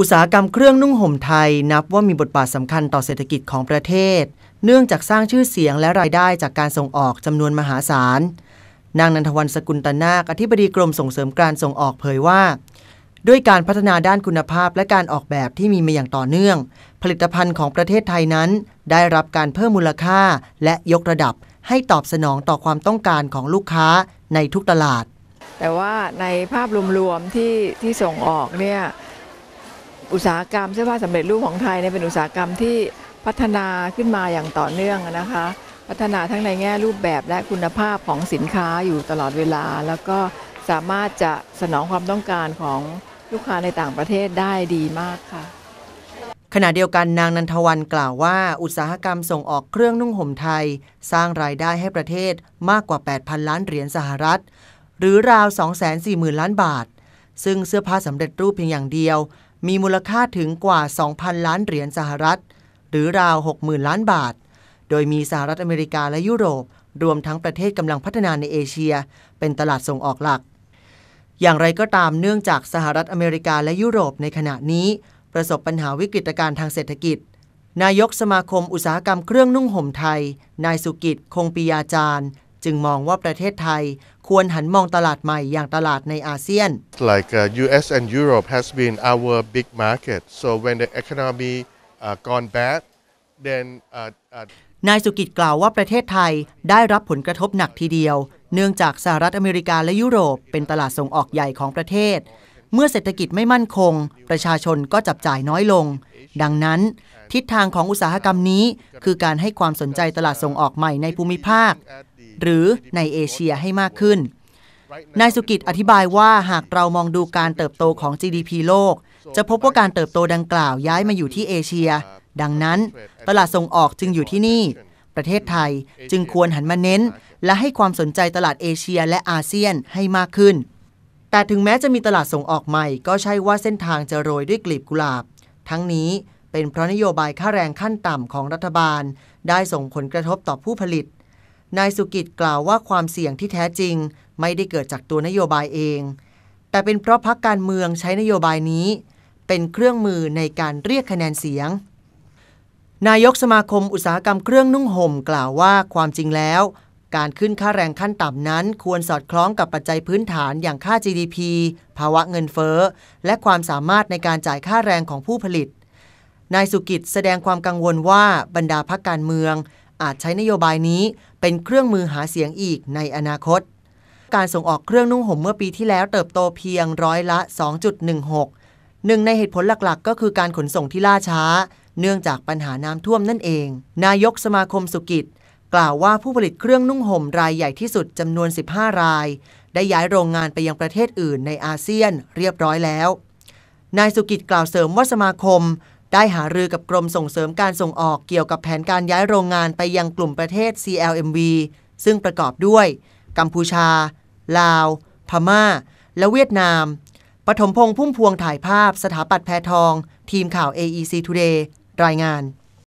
อุตสาหกรรมเครื่องนุ่งห่มไทยนับว่ามีบทบาทสำคัญต่อเศรษฐกิจของประเทศ เนื่องจากสร้างชื่อเสียงและรายได้จากการส่งออกจำนวนมหาศาล นางนันทวันสกุลตนาคอธิบดีกรมส่งเสริมการส่งออกเผยว่า ด้วยการพัฒนาด้านคุณภาพและการออกแบบที่มีมาอย่างต่อเนื่อง ผลิตภัณฑ์ของประเทศไทยนั้น ได้รับการเพิ่มมูลค่าและยกระดับ ให้ตอบสนองต่อความต้องการของลูกค้าในทุกตลาด แต่ว่าในภาพรวมๆที่ที่ส่งออกเนี่ย อุตสาหกรรมเสื้อผ้าสำเร็จรูปของไทยเนี่ยเป็นอุตสาหกรรมที่พัฒนาขึ้นมาอย่างต่อเนื่องนะคะ พัฒนาทั้งในแง่รูปแบบและคุณภาพของสินค้าอยู่ตลอดเวลา แล้วก็สามารถจะสนองความต้องการของลูกค้าในต่างประเทศได้ดีมากค่ะ ขณะเดียวกันนางนันทวันกล่าวว่า อุตสาหกรรมส่งออกเครื่องนุ่งห่มไทย สร้างรายได้ให้ประเทศมากกว่า 8,000 ล้านเหรียญสหรัฐ หรือราว 240,000 ล้านบาท ซึ่งเสื้อผ้าสำเร็จรูปเพียงอย่างเดียว มีมูลค่าถึงกว่า 2,000 ล้านเหรียญสหรัฐ หรือราว 60,000 ล้านบาท โดยมีสหรัฐอเมริกาและยุโรป รวมทั้งประเทศกำลังพัฒนาในเอเชีย เป็นตลาดส่งออกหลัก อย่างไรก็ตามเนื่องจากสหรัฐอเมริกาและยุโรปในขณะนี้ ประสบปัญหาวิกฤตการณ์ทางเศรษฐกิจ นายกสมาคมอุตสาหกรรมเครื่องนุ่งห่มไทย นายสุกิจ คงปิยาจารย์ จึงมองว่าประเทศไทยควรหันมองตลาดใหม่อย่างตลาดในอาเซียน like uh, US and Europe has been our big market. So when the economy uh, gone bad, then uh, uh, นายสุกิจกล่าวว่าประเทศไทยได้รับผลกระทบหนักทีเดียว เนื่องจากสหรัฐอเมริกาและยุโรปเป็นตลาดส่งออกใหญ่ของประเทศ เมื่อเศรษฐกิจไม่มั่นคง ประชาชนก็จับจ่ายน้อยลง ดังนั้น ทิศทางของอุตสาหกรรมนี้ คือการให้ความสนใจตลาดส่งออกใหม่ในภูมิภาค หรือในเอเชียให้มากขึ้น นายสุกิจอธิบายว่าหากเรามองดูการเติบโตของ GDP โลก จะพบว่าการเติบโตดังกล่าวย้ายมาอยู่ที่เอเชีย ดังนั้น ตลาดส่งออกจึงอยู่ที่นี่ ประเทศไทยจึงควรหันมาเน้น และให้ความสนใจตลาดเอเชียและอาเซียนให้มากขึ้น แต่ถึงแม้จะมีตลาดส่งออกใหม่ ก็ใช่ว่าเส้นทางจะโรยด้วยกลีบกุหลาบ ทั้งนี้เป็นเพราะนโยบายค่าแรงขั้นต่ำของรัฐบาล ได้ส่งผลกระทบต่อผู้ผลิต นายสุกิจกล่าวว่าความเสี่ยงที่แท้จริง ไม่ได้เกิดจากตัวนโยบายเอง แต่เป็นเพราะพรรคการเมืองใช้นโยบายนี้ เป็นเครื่องมือในการเรียกคะแนนเสียง นายกสมาคมอุตสาหกรรมเครื่องนุ่งห่มกล่าวว่าความจริงแล้ว การขึ้นค่าแรงขั้นต่ำนั้น ควรสอดคล้องกับปัจจัยพื้นฐานอย่างค่า GDP ภาวะเงินเฟ้อ และความสามารถในการจ่ายค่าแรงของผู้ผลิตนายสุกิจแสดงความกังวลว่าบรรดาพรรคการเมือง อาจใช้นโยบายนี้เป็นเครื่องมือหาเสียงอีกในอนาคต การส่งออกเครื่องนุ่งห่มเมื่อปีที่แล้วเติบโตเพียงร้อยละ 2.16 หนึ่งในเหตุผลหลักๆ ก็คือการขนส่งที่ล่าช้า เนื่องจากปัญหาน้ำท่วมนั่นเอง นายกสมาคมสุกิจกล่าวว่าผู้ผลิตเครื่องนุ่งห่มรายใหญ่ที่สุดจำนวน 15 ราย ได้ย้ายโรงงานไปยังประเทศอื่นในอาเซียนเรียบร้อยแล้ว นายสุกิจกล่าวเสริมว่าสมาคม ได้หารือกับกรมส่งเสริมการส่งออกเกี่ยวกับแผนการย้ายโรงงานไปยังกลุ่มประเทศ CLMV ซึ่งประกอบด้วย กัมพูชา ลาว พม่า และเวียดนาม ปฐมพงษ์พุ่มพวงถ่ายภาพสถาปัตย์แพทอง ทีมข่าว AEC Today รายงาน